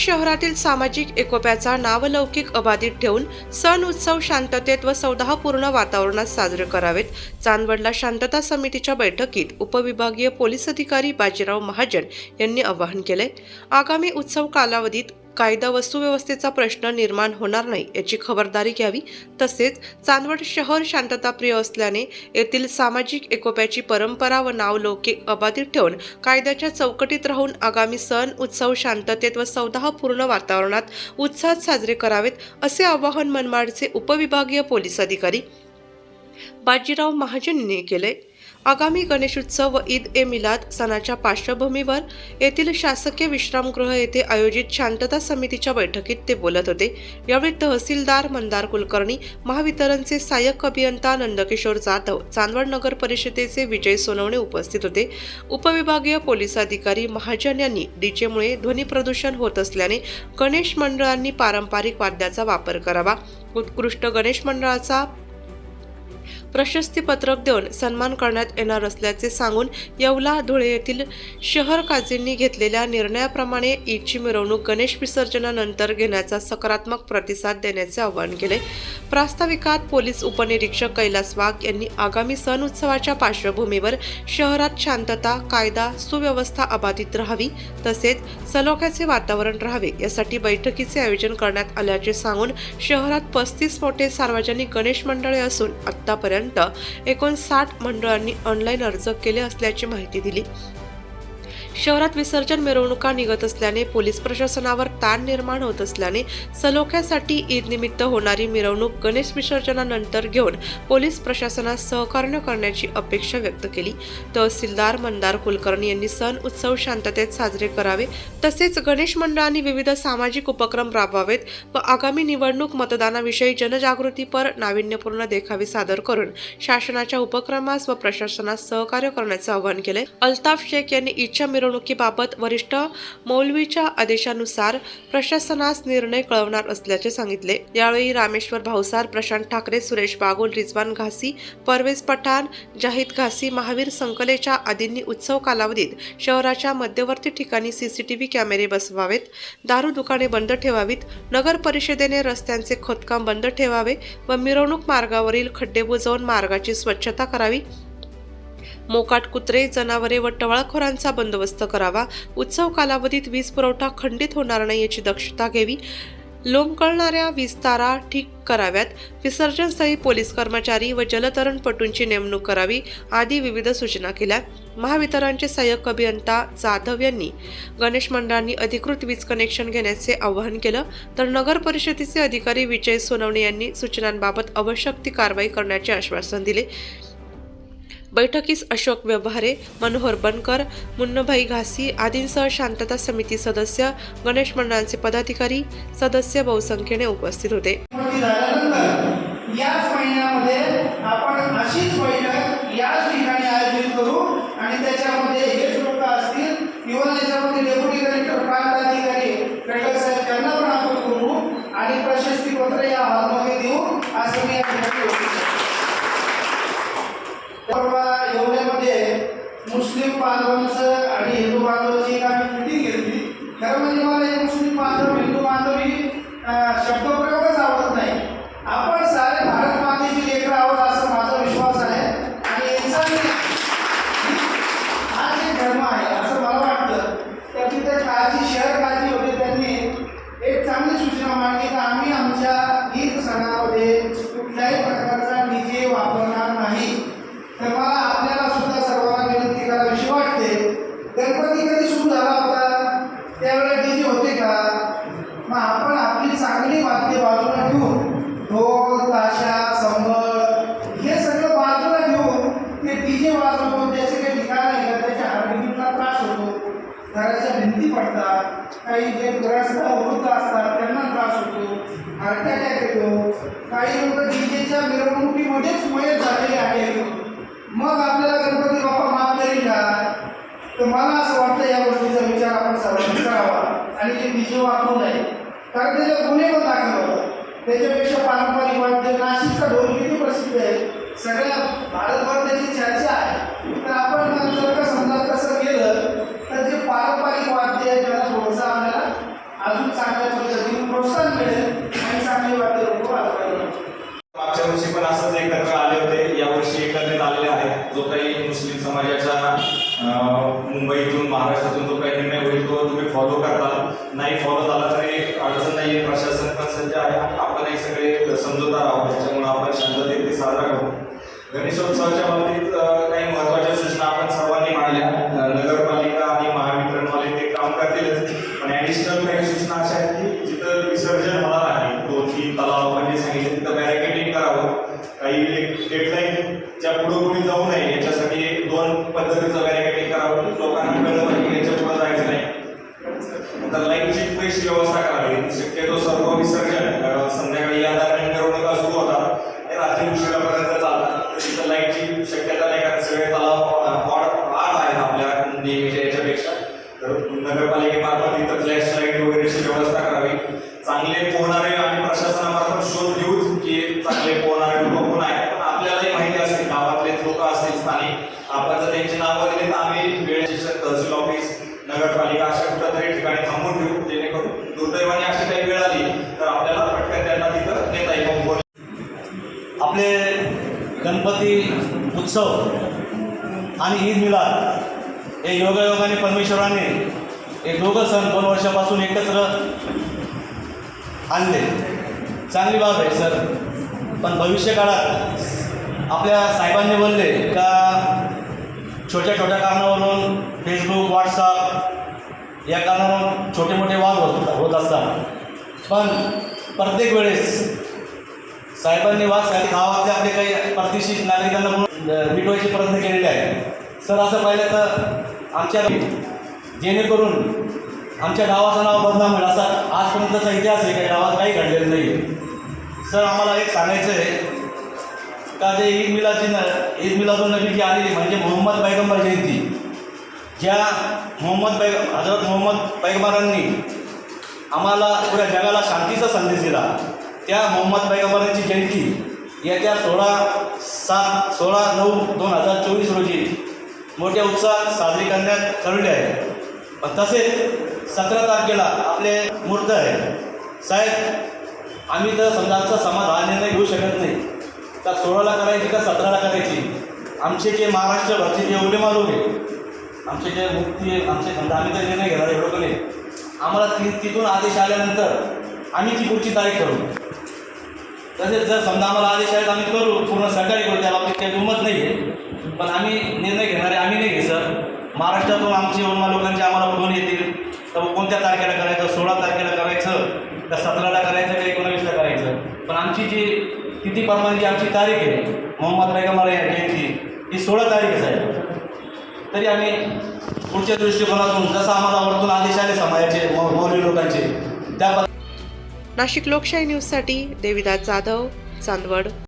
शहरातील सामाजिक एकोप्याचा नावलौकिक अबाधित ठेवून सण उत्सव शांततेत व सौदापूर्ण वातावरणात साजरे करावेत. चांदवडला शांतता समितीच्या बैठकीत उपविभागीय पोलीस अधिकारी बाजीराव महाजन यांनी आवाहन केले. आगामी उत्सव कालावधीत कायदा वस्तुव्यवस्थेचा प्रश्न निर्माण होणार नाही याची खबरदारी घ्यावी. तसेच चांदवड शहर शांतताप्रिय असल्याने येथील सामाजिक एकोप्याची परंपरा व नावलौकिक अबाधित ठेवून कायद्याच्या चौकटीत राहून आगामी सण उत्सव शांततेत व सौदापूर्ण वातावरणात उत्साहात साजरे करावेत असे आवाहन मनमाडचे उपविभागीय पोलीस अधिकारी बाजीराव महाजन यांनी केले. आगामी गणेशोत्सव व ईद ए मिलाद सणाच्या पार्श्वभूमीवर येथील शासकीय विश्रामगृह येथे आयोजित शांतता समितीच्या बैठकीत ते बोलत होते. यावेळी तहसीलदार मंदार कुलकर्णी महावितरणचे सहाय्यक अभियंता नंदकिशोर जाधव चांदवड नगर परिषदेचे विजय सोनवणे उपस्थित होते. उपविभागीय पोलीस अधिकारी महाजन यांनी डीजेमुळे ध्वनी प्रदूषण होत असल्याने गणेश मंडळांनी पारंपरिक वाद्याचा वापर करावा. उत्कृष्ट गणेश मंडळाचा प्रशस्तीपत्रक देऊन सन्मान करण्यात येणार असल्याचे सांगून येवला धुळे येथील शहर काझींनी घेतलेल्या निर्णयाप्रमाणे ईदची मिरवणूक गणेश विसर्जनानंतर घेण्याचा सकारात्मक प्रतिसाद देण्याचे आवाहन केले. प्रास्ताविकात पोलीस उपनिरीक्षक कैलास वाघ यांनी आगामी सण उत्सवाच्या पार्श्वभूमीवर शहरात शांतता कायदा सुव्यवस्था अबाधित राहावी तसेच सलोख्याचे वातावरण राहावे यासाठी बैठकीचे आयोजन करण्यात आल्याचे सांगून शहरात पस्तीस मोठे सार्वजनिक गणेश मंडळे असून आतापर्यंत एकोणसाठ मंडळांनी ऑनलाईन अर्ज केले असल्याची माहिती दिली. शहरात विसर्जन मिरवणुका निघत असल्याने पोलीस प्रशासनावर ताण निर्माण होत असल्याने सलोख्यासाठी ईद निमित्त होणारी मिरवणूक गणेश विसर्जनानंतर घेऊन पोलीस प्रशासनास सहकार्य करण्याची अपेक्षा व्यक्त केली. तहसीलदार मंदार कुलकर्णी यांनी सण उत्सव शांततेत साजरे करावे. तसेच गणेश मंडळांनी विविध सामाजिक उपक्रम राबवावेत व आगामी निवडणूक मतदानाविषयी जनजागृतीपर नाविन्यपूर्ण देखावे सादर करून शासनाच्या उपक्रमास व प्रशासनास सहकार्य करण्याचे आवाहन केले अल्ताफ शेख यांनी इच्छा मिरवणूक मिरवणुकीबाबत वरिष्ठ मौलवीच्या आदेशानुसार प्रशासनास निर्णय कळवणार असल्याचे सांगितले. यावेळी रामेश्वर भावसार प्रशांत ठाकरे सुरेश बागुल रिजवान घासी परवेज पठाण जाहीद घासी महावीर संकलेच्या आदींनी उत्सव कालावधीत शहराच्या मध्यवर्ती ठिकाणी सीसीटीव्ही कॅमेरे बसवावेत दारू दुकाने बंद ठेवावीत नगर परिषदेने रस्त्यांचे खोदकाम बंद ठेवावे व मिरवणूक मार्गावरील खड्डे बुजवून मार्गाची स्वच्छता करावी मोकाट कुत्रे जनावरे व टवाळखोरांचा बंदोबस्त करावा. उत्सव कालावधीत वीज पुरवठा खंडित होणार नाही याची दक्षता घ्यावी. लोंबकळणाऱ्या वीज तारा ठीक कराव्यात. विसर्जनस्थळी पोलीस कर्मचारी व जलतरणपटूंची नेमणूक करावी आदी विविध सूचना केल्या. महावितरणचे सहाय्यक अभियंता जाधव यांनी गणेश मंडळांनी अधिकृत वीज कनेक्शन घेण्याचे आवाहन केलं. तर नगर परिषदेचे अधिकारी विजय सोनवणे यांनी सूचनांबाबत आवश्यक ती कारवाई करण्याचे आश्वासन दिले. बैठकीस अशोक व्यवहारे मनोहर बनकर मुन्नभाई घासी आदींसह शांतता समिती सदस्य गणेश मंडळांचे पदाधिकारी सदस्य बहुसंख्येने उपस्थित होते. याच महिन्यामध्ये आपण अशीच बैठक याच ठिकाणी आयोजित करू आणि त्याच्यामध्ये हेच लोक असतील किंवा त्याच्यामध्ये डेप्युटी कलेक्टर प्रांत अधिकारी कटक साहेब त्यांना पण आपण करू आणि प्रशस्तीपत्र या हॉलमध्ये देऊ असं मी या ठिकाणी मुस्लिम बांधवांचं आणि हिंदू बांधवांची एक आम्ही मिटिंग घेतली. खरं म्हणजे मला हे मुस्लिम बांधव हिंदू बांधव ही शब्द शब्दप्रयोगच आवडत नाही आपण सारे भारत मातेची लेकरं आहोत असं माझा विश्वास आहे आणि इन्सानी हा जे धर्म आहे असं मला वाटतं तर तिथे काळजी शहर काळजी होते त्यांनी एक चांगली सूचना मांडली की आम्ही आमच्या ईद सणामध्ये कुठल्याही प्रकारचा डीजे वापरणार नाही तर मला आपल्याला सुद्धा सर्वांना विनंती करावीशी वाटते गणपती कधी सुरू झाला होता त्यावेळेला डीजे होते का मग आपण आपली चांगली वाद्य बाजूला ठेवून ढोल ताशा संबळ हे सगळं बाजूला ठेवून ते डीजे वाजवतो त्याचे काही ठिकाण नाही का त्याच्या हार्टबीटला त्रास होतो घराच्या भिंती पडतात काही जे ग्रस्त वृद्ध असतात त्यांना त्रास होतो हार्ट अटॅक येतो काही लोक डीजेच्या मिरवणुकीमध्येच मयत झालेले आहेत. मग आपल्याला गणपती बाप्पा माफ करेल का तर मला असं वाटतं या गोष्टीचा विचार आपण सर्वांनी करावा. आणि ते विजय वापरू नये. कारण त्याच्या गुन्हे पण दाखल होतात त्याच्यापेक्षा पारंपरिक वाद्य नाशिकचा ढोल किती प्रसिद्ध आहे. सगळ्या भारतभर त्याची चर्चा आहे तर आपण जर का समजा तसं केलं तर जे पारंपरिक वाद्य आहे त्याला थोडंसं आपल्याला अजून असंच एकत्र आले होते यावर्षी एकत्रित आलेले आहेत जो काही मुस्लिम समाजाच्या अं, मुंबईतून महाराष्ट्रातून जो काही निर्णय होईल तो तुम्ही फॉलो करताल नाही फॉलो झाला तरी अडचण नाही आहे प्रशासन पण सज्ज आहे. आपणही सगळे समजूतदार आहोत त्याच्यामुळे आपण शांततेत ते साजरा करू. गणेशोत्सवाच्या बाबतीत काही महत्त्वाच्या सूचना आपण सर्वांनी मांडल्या. नगरपालिका आणि महावितरणवाले ते काम करतीलच पण ॲडिशनल काही सूचना अशा आहेत की जिथं विसर्जन होणार आहे दोन तीन तलाव आपण जे सांगितले तिथं बॅरिकेडिंग करावं. काही एक डेडलाईनच्या पुढे पुढे जाऊ नये याच्यासाठी एक दोन पद्धतीचं तर लाईटची पुरेशी व्यवस्था करावी. शक्यतो सर्व विसर्जन अं, संध्याकाळी या दरम्यान मिरवणुका सुरू होतात. रात्री उशिरा चालतात तर तिथं लाईटची शक्यता नाही कारण सगळे तलाव अं, आड आड आहेत आपल्या नेहमीच्या याच्यापेक्षा तर नगरपालिकेमार्फत तिथं फ्लॅश लाइट वगैरेची व्यवस्था करावी चांगले पोहणारे आणि प्रशासनामार्फत शोध घेऊच की चांगले पोहणारे लोक कोण आहेत पण आपल्यालाही माहिती असतील गावातले लोक असतील स्थानिक आपण जर त्यांची नावं दिली तर आम्ही वेळेचे तहसील ऑफिस नगरपालिका अशा कुठल्यातरी ठिकाणी थांबून ठेवू जेणेकरून दुर्दैवाने अशी काही वेळ आली तर आपल्याला पटकन त्यांना तिथं नेता येईल आपले गणपती उत्सव आणि ईद मिलाद हे योगायोगाने परमेश्वराने हे दोघं सण दोन वर्षापासून एकत्र आणले. चांगली बाब आहे सर. पण भविष्य काळात आपल्या साहेबांनी बोलले का छोट्या छोट्या कारणावरून फेसबुक व्हॉट्सअप या कारणावरून छोटे मोठे वाद होत होत असतात. पण प्रत्येक वेळेस साहेबांनी वाद साहेब गावातले आपले काही प्रतिष्ठित नागरिकांना मिटवायचे प्रयत्न केलेले आहेत. सर असं पाहिलं तर आमच्या जेणेकरून आमच्या गावाचं नाव बदनाम होईल असा आजपर्यंतचा इतिहास आहे. काही गावात काही घडलेलं नाही. सर आम्हाला एक सांगायचं आहे का जे ईद मिलाची न ईद मिलादुल नबी जी आलेली म्हणजे मोहम्मद पैगंबर जयंती. ज्या मोहम्मद पैग हजरत मोहम्मद पैगंबरांनी आम्हाला पुऱ्या जगाला शांतीचा संदेश दिला त्या मोहम्मद पैगंबरांची जयंती येत्या सोळा सात सोळा नऊ दोन हजार चोवीस रोजी मोठ्या उत्साहात साजरी करण्यात ठरवली आहे. तसेच सतरा तारखेला आपले मूर्त आहे. साहेब आम्ही तर समजा आमचा समाज हा निर्णय घेऊ शकत नाही. तर सोळाला करायची का सतराला करायची? आमचे जे महाराष्ट्रभरचे जे उलेमा लोक आहे आमचे जे मुक्ती आमचे समजा आम्ही तर निर्णय घेणार एवढं पण नाही? आम्हाला ति तिथून आदेश आल्यानंतर आम्ही ती पुढची तारीख करू. तसेच जर समजा आम्हाला आदेश आहेत आम्ही करू पूर्ण सरकारी करू त्या बाबतीत काही दुमत नाही आहे पण आम्ही निर्णय घेणारे आम्ही नाही घे सर. महाराष्ट्रातून आमचे उलमा लोकांचे आम्हाला फोन येतील. तर कोणत्या तारखेला करायचं? सोळा तारखेला करायचं? का सतराला करायचं? का एकोणावीसला करायचं? पण आमची जी तिथी परवानगी जी आमची तारीख आहे मोहम्मद पैगंबर यांची ती सोळा तारीखच आहे. तरी आम्ही पुढच्या दृष्टिकोनातून जसं आम्हाला वरतून आदेश आले समाजाचे मौ- लोकांचे त्या नाशिक लोकशाही न्यूजसाठी देविदास जाधव चांदवड.